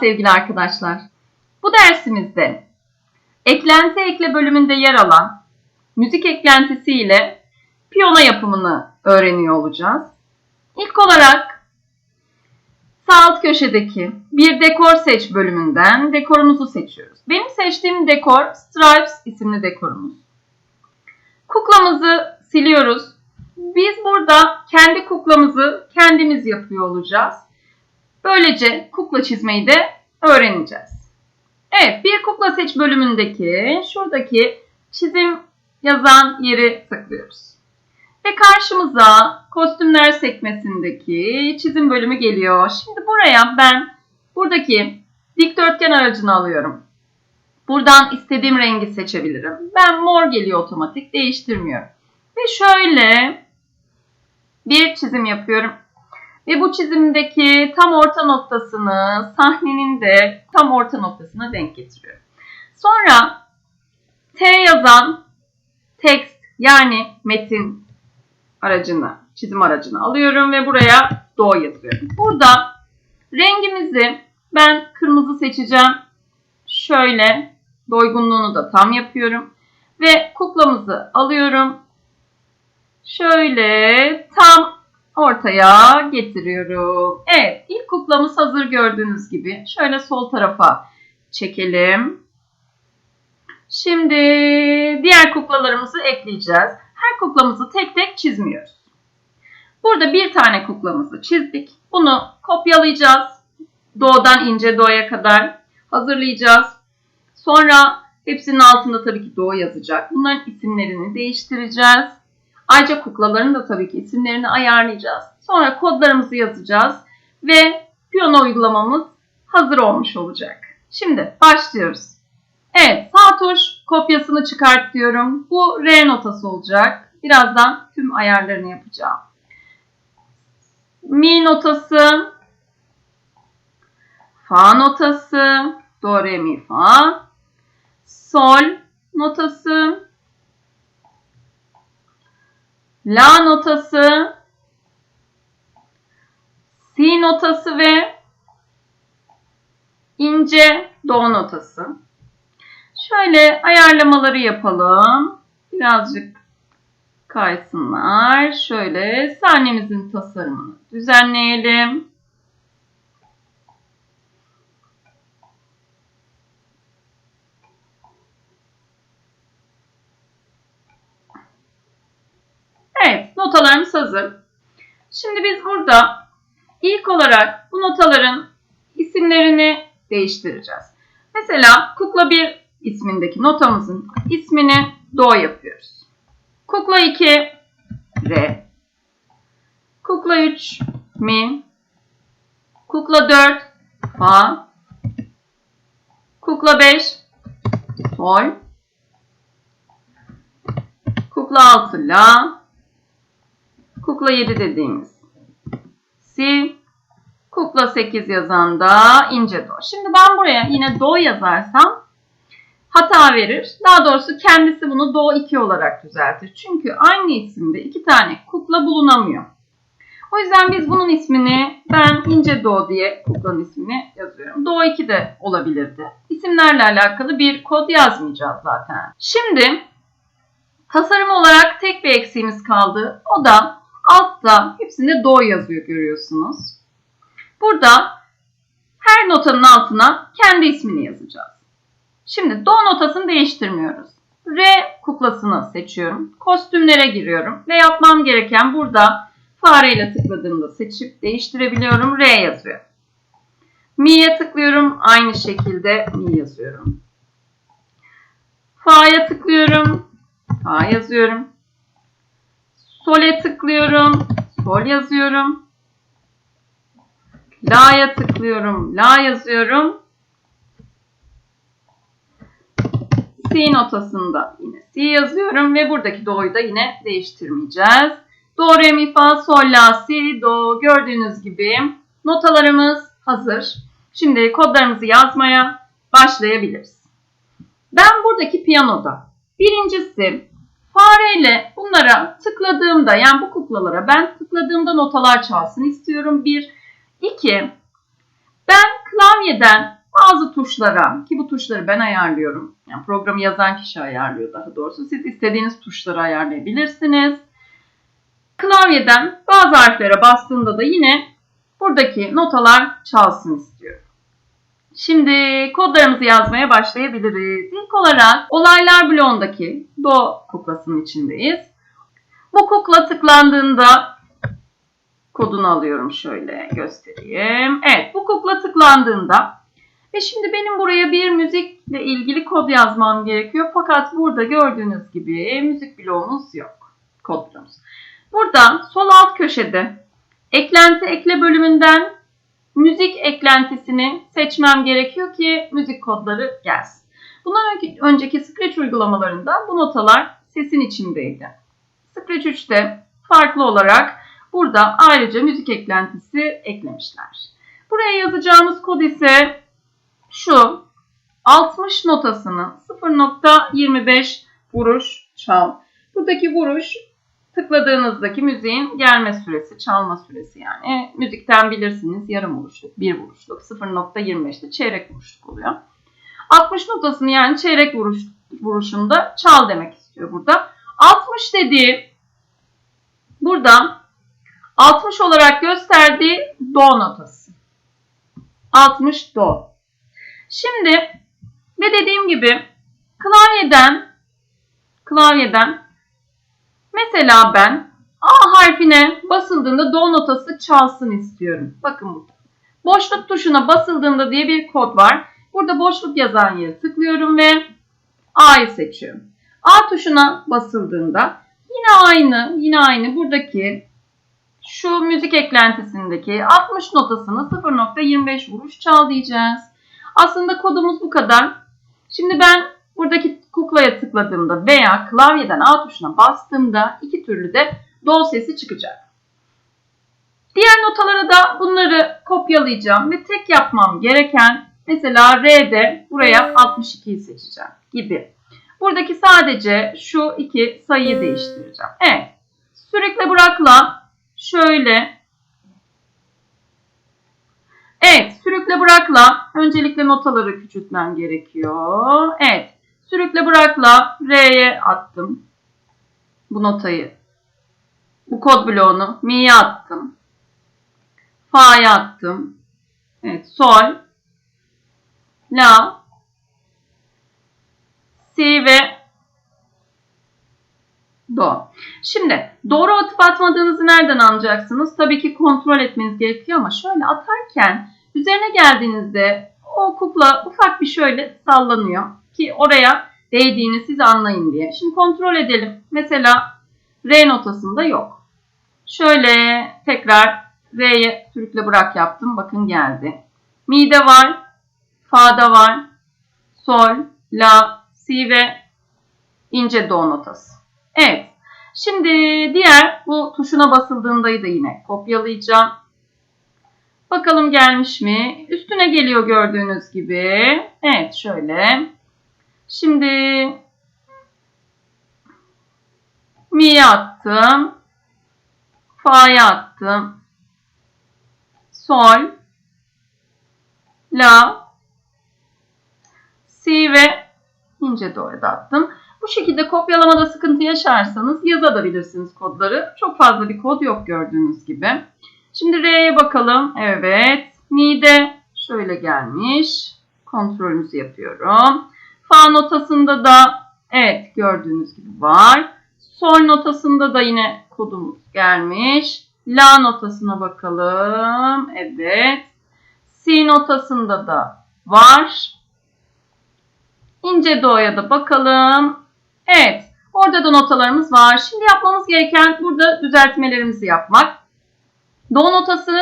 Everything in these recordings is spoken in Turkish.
Sevgili arkadaşlar. Bu dersimizde eklenti ekle bölümünde yer alan müzik eklentisi ile piyano yapımını öğreniyor olacağız. İlk olarak sağ alt köşedeki bir dekor seç bölümünden dekorumuzu seçiyoruz. Benim seçtiğim dekor Stripes isimli dekorumuz. Kuklamızı siliyoruz. Biz burada kendi kuklamızı kendimiz yapıyor olacağız. Böylece kukla çizmeyi de öğreneceğiz. Evet, bir kukla seç bölümündeki şuradaki çizim yazan yeri tıklıyoruz. Ve karşımıza kostümler sekmesindeki çizim bölümü geliyor. Şimdi buraya ben buradaki dikdörtgen aracını alıyorum. Buradan istediğim rengi seçebilirim. Ben mor geliyor otomatik, değiştirmiyorum. Ve şöyle bir çizim yapıyorum. Ve bu çizimdeki tam orta noktasını sahnenin de tam orta noktasına denk getiriyorum. Sonra T yazan text yani metin aracını, çizim aracını alıyorum ve buraya do yazıyorum. Burada rengimizi ben kırmızı seçeceğim. Şöyle doygunluğunu da tam yapıyorum. Ve kuklamızı alıyorum. Şöyle tam ortaya getiriyorum. Evet, ilk kuklamız hazır gördüğünüz gibi. Şöyle sol tarafa çekelim. Şimdi diğer kuklalarımızı ekleyeceğiz. Her kuklamızı tek tek çizmiyoruz. Burada bir tane kuklamızı çizdik. Bunu kopyalayacağız. Doğudan ince doğaya kadar hazırlayacağız. Sonra hepsinin altında tabii ki doğu yazacak. Bunların isimlerini değiştireceğiz. Ayrıca kuklaların da tabii ki isimlerini ayarlayacağız. Sonra kodlarımızı yazacağız ve piyano uygulamamız hazır olmuş olacak. Şimdi başlıyoruz. Evet sağ tuş kopyasını çıkart diyorum. Bu R notası olacak. Birazdan tüm ayarlarını yapacağım. Mi notası, Fa notası, Do, Re, Mi, Fa, Sol notası, La notası, Si notası ve ince Do notası. Şöyle ayarlamaları yapalım. Birazcık kaysınlar. Şöyle sahnemizin tasarımını düzenleyelim. Evet, notalarımız hazır. Şimdi biz burada ilk olarak bu notaların isimlerini değiştireceğiz. Mesela kukla 1 ismindeki notamızın ismini do yapıyoruz. Kukla 2 re. Kukla 3 mi. Kukla 4 fa. Kukla 5 sol. Kukla 6 la. Kukla 7 dediğimiz si. Kukla 8 yazan da ince do. Şimdi ben buraya yine do yazarsam hata verir. Daha doğrusu kendisi bunu do 2 olarak düzeltir. Çünkü aynı isimde iki tane kukla bulunamıyor. O yüzden biz bunun ismini ben ince do diye kuklanın ismini yazıyorum. Do 2 de olabilirdi. İsimlerle alakalı bir kod yazmayacağız zaten. Şimdi tasarım olarak tek bir eksiğimiz kaldı. O da altta hepsinde do yazıyor görüyorsunuz. Burada her notanın altına kendi ismini yazacağız. Şimdi do notasını değiştirmiyoruz. R kuklasını seçiyorum. Kostümlere giriyorum ve yapmam gereken burada fareyle tıkladığımda seçip değiştirebiliyorum. R yazıyor. Mi'ye tıklıyorum. Aynı şekilde Mi yazıyorum. Fa'ya tıklıyorum. Fa yazıyorum. Sol'e tıklıyorum. Sol yazıyorum. La'ya tıklıyorum. La yazıyorum. Si notasında yine Si yazıyorum ve buradaki Do'yu da yine değiştirmeyeceğiz. Do, Re, Mi, Fa, Sol, La, Si, Do gördüğünüz gibi notalarımız hazır. Şimdi kodlarımızı yazmaya başlayabiliriz. Ben buradaki piyanoda birincisi fareyle bunlara tıkladığımda yani bu kuklalara ben tıkladığımda notalar çalsın istiyorum. Bir. İki. Ben klavyeden bazı tuşlara ki bu tuşları ben ayarlıyorum. Yani programı yazan kişi ayarlıyor daha doğrusu. Siz istediğiniz tuşları ayarlayabilirsiniz. Klavyeden bazı harflere bastığımda da yine buradaki notalar çalsın istiyorum. Şimdi kodlarımızı yazmaya başlayabiliriz. İlk olarak olaylar bloğundaki do kuklasının içindeyiz. Bu kukla tıklandığında kodunu alıyorum şöyle göstereyim. Evet bu kukla tıklandığında ve şimdi benim buraya bir müzikle ilgili kod yazmam gerekiyor. Fakat burada gördüğünüz gibi müzik bloğumuz yok. Kodlarımız. Burada sol alt köşede eklenti ekle bölümünden müzik eklentisini seçmem gerekiyor ki müzik kodları gelsin. Bundan önceki Scratch uygulamalarında bu notalar sesin içindeydi. Scratch 3'te farklı olarak burada ayrıca müzik eklentisi eklemişler. Buraya yazacağımız kod ise şu 60 notasını 0.25 vuruş çal. Buradaki vuruş tıkladığınızdaki müziğin gelme süresi, çalma süresi yani. Müzikten bilirsiniz yarım vuruşluk, bir vuruşluk, 0.25'te çeyrek vuruşluk oluyor. 60 notasını yani çeyrek vuruş, vuruşunda çal demek istiyor burada. 60 dediği burada 60 olarak gösterdiği do notası. 60 do. Şimdi ve dediğim gibi klavyeden klavyeden mesela ben A harfine basıldığında do notası çalsın istiyorum. Bakın burada. Boşluk tuşuna basıldığında diye bir kod var. Burada boşluk yazan yere tıklıyorum ve A'yı seçiyorum. A tuşuna basıldığında yine aynı, yine aynı buradaki şu müzik eklentisindeki 60 notasını 0.25 vuruş çal diyeceğiz. Aslında kodumuz bu kadar. Şimdi ben buradaki kuklaya tıkladığımda veya klavyeden A tuşuna bastığımda iki türlü de do sesi çıkacak. Diğer notalara da bunları kopyalayacağım ve tek yapmam gereken mesela R'de buraya 62'yi seçeceğim gibi. Buradaki sadece şu iki sayıyı değiştireceğim. Evet. Sürükle bırakla şöyle Evet, sürükle bırakla öncelikle notaları küçültmem gerekiyor. Evet, sürükle bırakla R'ye attım. Bu notayı. Bu kod bloğunu Mi'ye attım. Fa'ya attım. Evet, sol, La, Si ve Do. Şimdi doğru atıp atmadığınızı nereden anlayacaksınız? Tabii ki kontrol etmeniz gerekiyor ama şöyle atarken üzerine geldiğinizde o kukla ufak bir şöyle sallanıyor ki oraya değdiğini siz anlayın diye. Şimdi kontrol edelim. Mesela R notasında yok. Şöyle tekrar R'ye sürükle bırak yaptım. Bakın geldi. Mi'de var. Fa'da var. Sol, La, Si ve ince Do notası. Evet. Şimdi diğer bu tuşuna basıldığındayı da yine kopyalayacağım. Bakalım gelmiş mi? Üstüne geliyor gördüğünüz gibi. Evet şöyle. Şimdi mi'ye attım. Fa'ya attım. Sol. La. Si ve ince do'ya da attım. Bu şekilde kopyalamada sıkıntı yaşarsanız yazabilirsiniz kodları. Çok fazla bir kod yok gördüğünüz gibi. Şimdi R'ye bakalım. Evet. Mi'de şöyle gelmiş. Kontrolümüzü yapıyorum. Fa notasında da evet gördüğünüz gibi var. Sol notasında da yine kodumuz gelmiş. La notasına bakalım. Evet. Si notasında da var. İnce do'ya da bakalım. Evet. Orada da notalarımız var. Şimdi yapmamız gereken burada düzeltmelerimizi yapmak. Do notası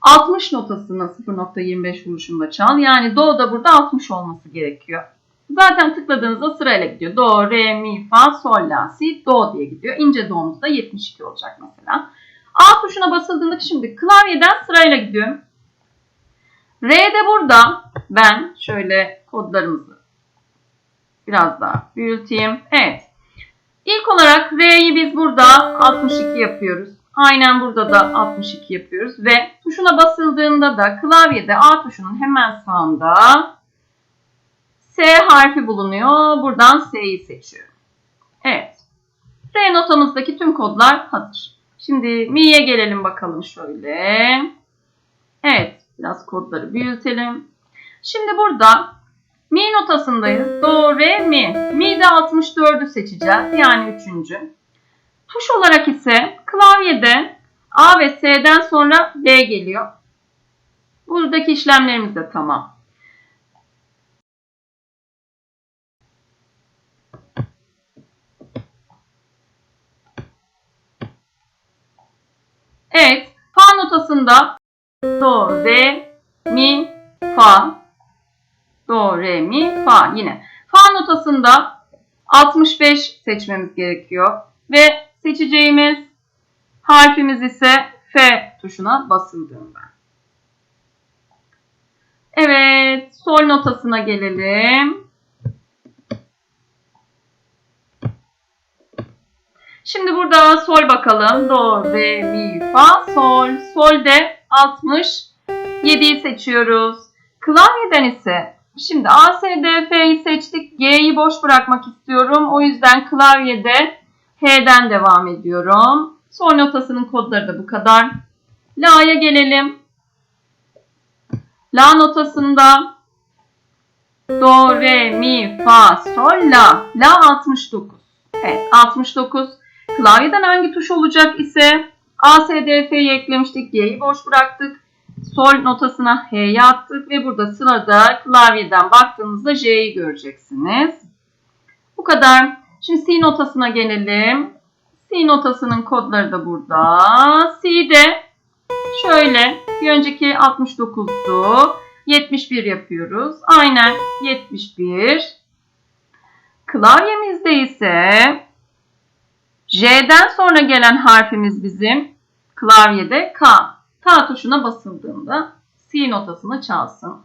60 notasını 0.25 vuruşunda çal. Yani do da burada 60 olması gerekiyor. Zaten tıkladığınızda sırayla gidiyor. Do, re, mi, fa, sol, la, si, do diye gidiyor. İnce do'muz da 72 olacak mesela. A tuşuna basıldığında şimdi klavyeden sırayla gidiyorum. R'de burada ben şöyle kodlarımızı biraz daha büyüteyim. Evet. İlk olarak R'yi biz burada 62 yapıyoruz. Aynen burada da 62 yapıyoruz ve tuşuna basıldığında da klavyede A tuşunun hemen sağında S harfi bulunuyor. Buradan S'yi seçiyorum. Evet. R notamızdaki tüm kodlar hazır. Şimdi Mi'ye gelelim bakalım şöyle. Evet. Biraz kodları büyütelim. Şimdi burada Mi notasındayız. Do, Re, Mi. Mi'de 64'ü seçeceğiz. Yani üçüncü. Tuş olarak ise klavyede A ve S'den sonra D geliyor. Buradaki işlemlerimiz de tamam. Evet, fa notasında do, re, mi, fa, do, re, mi, fa yine. Fa notasında 65 seçmemiz gerekiyor ve seçeceğimiz harfimiz ise F tuşuna basıldığında. Evet, sol notasına gelelim. Şimdi burada sol bakalım. Do, re, mi, fa, sol. Solde 67'yi seçiyoruz. Klavyeden ise şimdi A, S, D, F'yi seçtik. G'yi boş bırakmak istiyorum. O yüzden klavyede H'den devam ediyorum. Sol notasının kodları da bu kadar. La'ya gelelim. La notasında Do, Re, Mi, Fa, Sol, La. La 69. Evet 69. Klavyeden hangi tuş olacak ise A, S, D, F'yi eklemiştik. G'yi boş bıraktık. Sol notasına H'yi attık ve burada sırada klavyeden baktığınızda J'yi göreceksiniz. Bu kadar. Şimdi C notasına gelelim. C notasının kodları da burada. C'de şöyle bir önceki 69'du. 71 yapıyoruz. Aynen 71. Klavyemizde ise J'den sonra gelen harfimiz bizim klavyede K. K tuşuna basıldığında C notasını çalsın.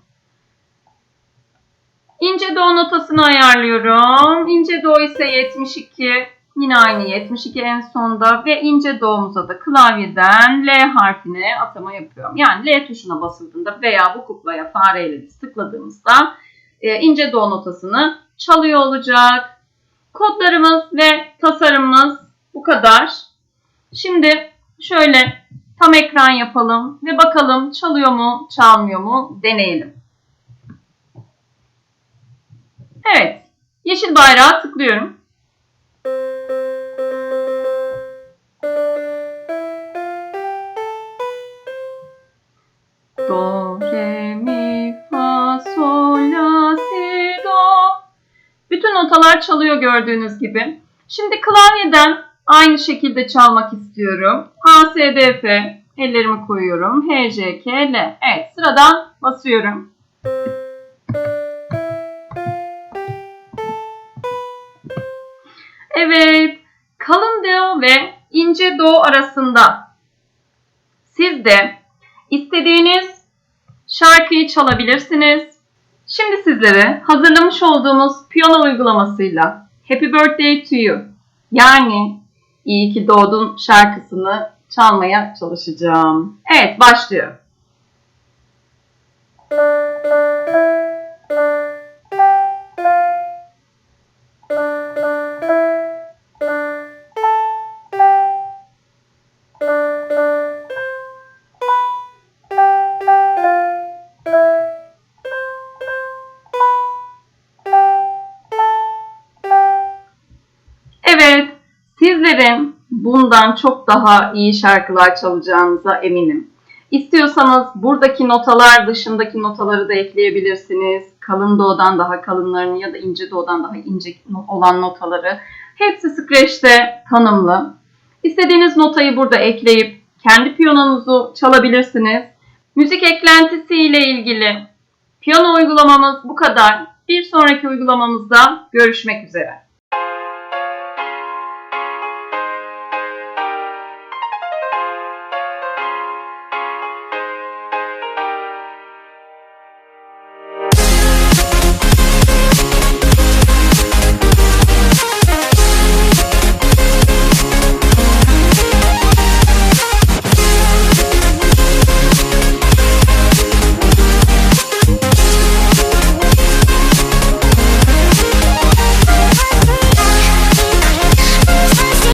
İnce do notasını ayarlıyorum. İnce do ise 72. Yine aynı 72 en sonda ve ince do'muza da klavyeden L harfine atama yapıyorum. Yani L tuşuna basıldığında veya bu kuklaya fareyle tıkladığımızda e, ince do notasını çalıyor olacak. Kodlarımız ve tasarımımız bu kadar. Şimdi şöyle tam ekran yapalım ve bakalım çalıyor mu, çalmıyor mu deneyelim. Evet, yeşil bayrağı tıklıyorum. Do, re, mi, fa, sol, la, si, do. Bütün notalar çalıyor gördüğünüz gibi. Şimdi klavyeden aynı şekilde çalmak istiyorum. A, S, D, F. Ellerimi koyuyorum. H, J, K, L. Evet sıradan basıyorum. Evet. Kalın do ve ince do arasında siz de istediğiniz şarkıyı çalabilirsiniz. Şimdi sizlere hazırlamış olduğumuz piyano uygulamasıyla Happy Birthday to You yani İyi ki doğdun şarkısını çalmaya çalışacağım. Evet başlıyor. Evet, bundan çok daha iyi şarkılar çalacağınıza eminim. İstiyorsanız buradaki notalar dışındaki notaları da ekleyebilirsiniz. Kalın do'dan daha kalınlarını ya da ince do'dan daha ince olan notaları. Hepsi Scratch'te tanımlı. İstediğiniz notayı burada ekleyip kendi piyanonuzu çalabilirsiniz. Müzik eklentisi ile ilgili piyano uygulamamız bu kadar. Bir sonraki uygulamamızda görüşmek üzere.